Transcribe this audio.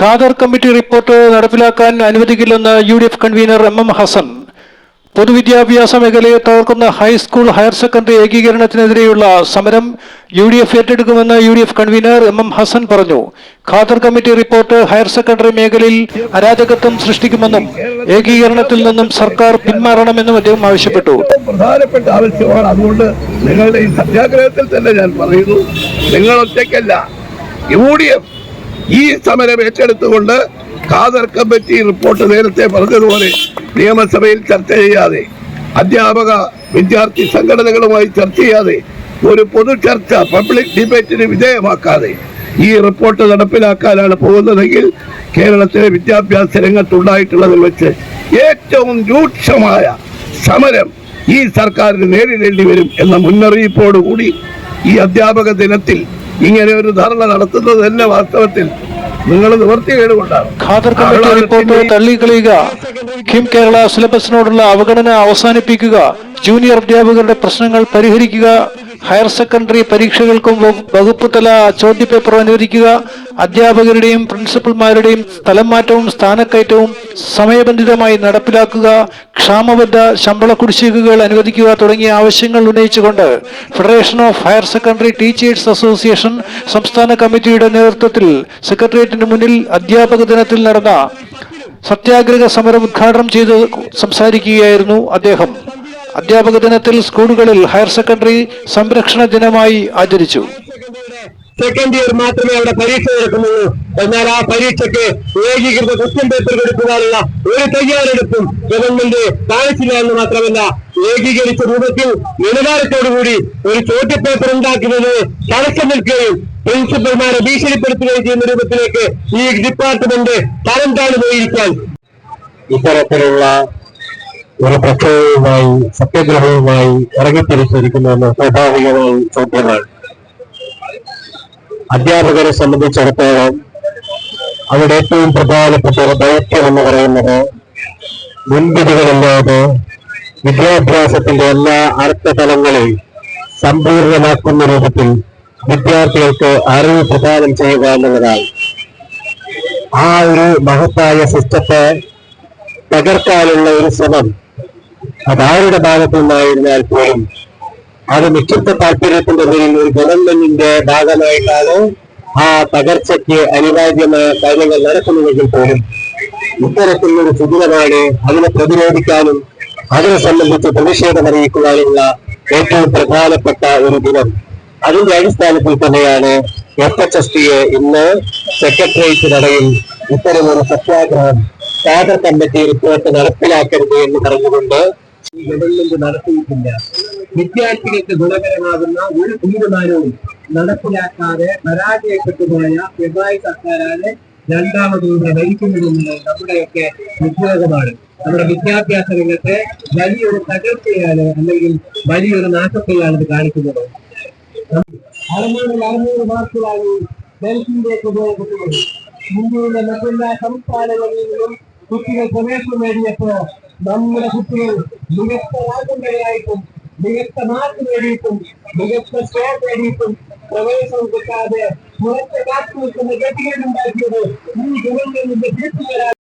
Khader committee report നടപ്പിലാക്കാൻ അനുവദിക്കില്ലെന്ന് U D F convener M M Hasan. പൊതുവിദ്യാഭ്യാസ മേഖലയെ തകർക്കുന്ന ഹൈസ്കൂൾ ഹയർ സെക്കൻഡറി ഏകീകരണത്തിനെതിരെയുള്ള സമരം U D F ഏറ്റെടുക്കുമെന്ന് U D F convener M M Hasan പറഞ്ഞു. Khader committee report higher secondary മേഖലയിൽ അരാജകത്വം സൃഷ്ടിക്കുമെന്നും ഏകീകരണത്തിൽ നിന്നും സർക്കാർ പിന്മാറണമെന്നും അദ്ദേഹം ആവശ്യപ്പെട്ടു. പ്രധാനപ്പെട്ട ആവശ്യമാണ് അതുകൊണ്ട് നിങ്ങളുടെ ഈ സത്യാഗ്രഹത്തിൽ തന്നെ ഞാൻ പറയുന്നു. നിങ്ങൾ ഒറ്റയ്ക്കല്ല. യു ഡി എഫ് ഈ സമരം ഏറ്റെടുത്തുകൊണ്ട് ഖാദർ കമ്മിറ്റി റിപ്പോർട്ട് നേരത്തെ പറഞ്ഞതുപോലെ നിയമസഭയിൽ ചർച്ച ചെയ്യാതെ അധ്യാപക വിദ്യാർത്ഥി സംഘടനകളുമായി ചർച്ച ചെയ്യാതെ ഒരു പൊതു ചർച്ച പബ്ലിക് ഡിബേറ്റിന് വിധേയമാക്കാതെ ഈ റിപ്പോർട്ട് നടപ്പിലാക്കാനാണ് പോകുന്നതെങ്കിൽ കേരളത്തിലെ വിദ്യാഭ്യാസ രംഗത്തുണ്ടായിട്ടുള്ളതിൽ വെച്ച് ഏറ്റവും രൂക്ഷമായ സമരം ഈ സർക്കാരിന് നേരിടേണ്ടി വരും എന്ന മുന്നറിയിപ്പോടുകൂടി ഈ അധ്യാപക ദിനത്തിൽ ഇങ്ങനെ ഒരു ധർണ നടത്തുന്നത് തന്നെ വാസ്തവത്തിൽ നിങ്ങൾ നിവർത്തികേട് കൊണ്ടാണ്. ഖാദർ കമ്മിറ്റി റിപ്പോർട്ട് തള്ളിക്കളയുക. കിം കേരള സിലബസിനോടുള്ള അവഗണന അവസാനിപ്പിക്കുക. ജൂനിയർ അധ്യാപകരുടെ പ്രശ്നങ്ങൾ പരിഹരിക്കുക. ഹയർ സെക്കൻഡറി പരീക്ഷകൾക്കും വകുപ്പ് തല ചോദ്യപേപ്പർ അനുവദിക്കുക. അധ്യാപകരുടെയും പ്രിൻസിപ്പൽമാരുടെയും സ്ഥലം മാറ്റവും സ്ഥാനക്കയറ്റവും സമയബന്ധിതമായി നടപ്പിലാക്കുക ക്ഷാമബദ്ധ ശമ്പള കുടിശ്ശികകൾ അനുവദിക്കുക തുടങ്ങിയ ആവശ്യങ്ങൾ ഉന്നയിച്ചുകൊണ്ട് federation of higher secondary teachers association സംസ്ഥാന കമ്മിറ്റിയുടെ നേതൃത്വത്തിൽ സെക്രട്ടേറിയറ്റിന് മുന്നിൽ അധ്യാപക ദിനത്തിൽ നടന്ന സത്യാഗ്രഹ സമരം ഉദ്ഘാടനം ചെയ്ത് സംസാരിക്കുകയായിരുന്നു അദ്ദേഹം. അധ്യാപക ദിനത്തിൽ സ്കൂളുകളിൽ ഹയർ സെക്കൻഡറി സംരക്ഷണ ദിനമായി ആചരിച്ചു. സെക്കൻഡ് ഇയർ മാത്രമേ അവിടെ പരീക്ഷ നടക്കുന്നുള്ളൂ. എന്നാൽ ആ പരീക്ഷയ്ക്ക് ഏകീകൃത ക്വസ്റ്റ്യൻ പേപ്പർ കൊടുക്കുവാനുള്ള ഒരു തയ്യാറെടുപ്പും ഗവൺമെന്റ് കാണിച്ചില്ല എന്ന് മാത്രമല്ല ഏകീകരിച്ച രൂപത്തിൽ നിലവാരത്തോടുകൂടി ഒരു ചോദ്യപേപ്പർ ഉണ്ടാക്കുന്നത് തടസ്സം നിൽക്കുകയും പ്രിൻസിപ്പൽമാരെ ഭീഷണിപ്പെടുത്തുകയും ചെയ്യുന്ന രൂപത്തിലേക്ക് ഈ ഡിപ്പാർട്ട്മെന്റ് തരം പോയിരിക്കാൻ. ഇത്തരത്തിലുള്ള ഒരു പ്രക്ഷോഭവുമായി സത്യഗ്രഹവുമായി ഇറങ്ങിത്തിരിച്ചിരിക്കുന്നത് സ്വാഭാവികമായി ചോദ്യമാണ്. അധ്യാപകരെ സംബന്ധിച്ചിടത്തോളം അവരുടെ ഏറ്റവും പ്രധാനപ്പെട്ട ഒരു ദൗത്യം എന്ന് പറയുന്നത് മുൻവിധികളില്ലാതെ വിദ്യാഭ്യാസത്തിന്റെ എല്ലാ അർത്ഥതലങ്ങളെയും സമ്പൂർണമാക്കുന്ന രൂപത്തിൽ വിദ്യാർത്ഥികൾക്ക് അറിവ് പ്രദാനം ചെയ്യുക എന്നുള്ളതാണ്. ആ ഒരു മഹത്തായ സിസ്റ്റത്തെ തകർക്കാനുള്ള ഒരു ശ്രമം അതാരുടെ ഭാഗത്തു നിന്നായിരുന്നാൽ പോലും അത് നിക്ഷിപ്ത താല്പര്യത്തിന്റെ പേരിൽ ഒരു ഗവൺമെന്റിന്റെ ഭാഗമായിട്ടാണ് ആ തകർച്ചയ്ക്ക് അനിവാര്യമായ കാര്യങ്ങൾ നടക്കുന്നുവെങ്കിൽ പോലും ഇത്തരത്തിലൊരു സുദിനമാണ് അതിനെ പ്രതിരോധിക്കാനും അതിനെ സംബന്ധിച്ച് പ്രതിഷേധം അറിയിക്കുവാനുള്ള ഏറ്റവും പ്രധാനപ്പെട്ട ഒരു ദിനം. അതിന്റെ അടിസ്ഥാനത്തിൽ തന്നെയാണ് എഫ് എച്ച് എസ് ടിയെ ഇന്ന് സെക്രട്ടേറിയറ്റ് നടയിൽ ഇത്തരമൊരു സത്യാഗ്രഹം ഖാദർ കമ്മിറ്റി റിപ്പോർട്ട് നടപ്പിലാക്കരുത് എന്ന് പറഞ്ഞുകൊണ്ട് ഈ ഗവൺമെന്റ് നടത്തിയിട്ടില്ല. വിദ്യാർത്ഥികൾക്ക് ഗുണകരമാകുന്ന ഒരു തീരുമാനവും നടപ്പിലാക്കാതെ പരാജയപ്പെട്ടുപോയ പിണറായി സർക്കാരാണ് രണ്ടാമതൂടെ ഭരിക്കുന്നതെന്നുള്ളത് നമ്മുടെയൊക്കെ ഉദ്യോഗമാണ് നമ്മുടെ വിദ്യാഭ്യാസ രംഗത്തെ വലിയൊരു തകർച്ചയാണ് അല്ലെങ്കിൽ വലിയൊരു നാശത്തെയാണ് ഇത് കാണിക്കുന്നത്. അറുന്നൂറിൽ ഇന്ത്യയിലെ മറ്റെല്ലാ സംസ്ഥാനങ്ങളിൽ നിന്നും കുട്ടികൾ പ്രവേശനം നേടിയപ്പോ നമ്മുടെ കുട്ടികൾ മികച്ച റാങ്കുകളായിട്ടും മികച്ച മാർക്ക് നേടിയിട്ടും മികച്ച സ്കോർ നേടിയിട്ടും പ്രവേശനം കിട്ടാതെ പുറത്തെ കാത്തു നിൽക്കുന്ന ഗതികളുണ്ടാക്കിയത് ഈ ഗവൺമെന്റിന്റെ വീട്ടുകാരാണ്